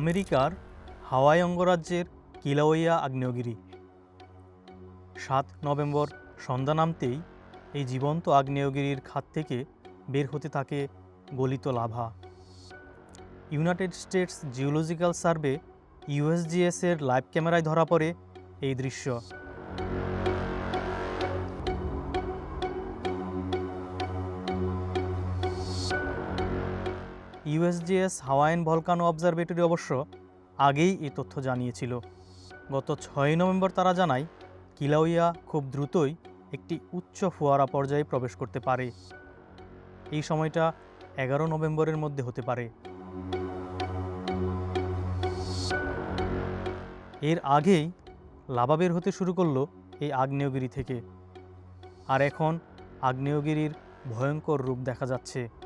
আমেরিকার হাওয়াই অঙ্গরাজ্যের কিলাওয়া আগ্নেয়গিরি। সাত নভেম্বর সন্ধ্যা নামতেই এই জীবন্ত আগ্নেয়গিরির খাত থেকে বের হতে থাকে গলিত lava. United States geological survey ইউএসজিএসের লাইভ ক্যামেরায় ধরা পড়ে এই দৃশ্য। ইউএসজিএস হাওয়াইন ভলকানো অবজারভেটরি অবশ্য আগেই এই তথ্য জানিয়েছিল। গত ছয় নভেম্বর তারা জানায়, কিলাউইয়া খুব দ্রুতই একটি উচ্চ ফোয়ারা পর্যায়ে প্রবেশ করতে পারে। এই সময়টা এগারো নভেম্বরের মধ্যে হতে পারে। এর আগেই লাভা বের হতে শুরু করল এই আগ্নেয়গিরি থেকে। আর এখন আগ্নেয়গিরির ভয়ঙ্কর রূপ দেখা যাচ্ছে।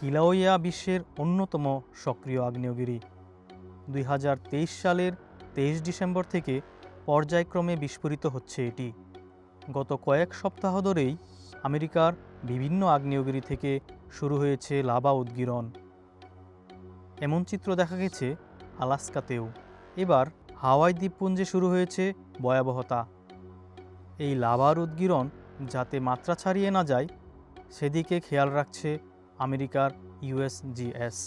কিলাওয়া বিশ্বের অন্যতম সক্রিয় আগ্নেয়গিরি। দুই হাজার তেইশ সালের তেইশ ডিসেম্বর থেকে পর্যায়ক্রমে বিস্ফোরিত হচ্ছে এটি। গত কয়েক সপ্তাহ ধরেই আমেরিকার বিভিন্ন আগ্নেয়গিরি থেকে শুরু হয়েছে লাভা উদ্গীরণ। এমন চিত্র দেখা গেছে আলাস্কাতেও। এবার হাওয়াই দ্বীপপুঞ্জে শুরু হয়েছে ভয়াবহতা। এই লাভার উদ্গীরণ যাতে মাত্রা ছাড়িয়ে না যায়, সেদিকে খেয়াল রাখছে আমেরিকার ইউএসজিএস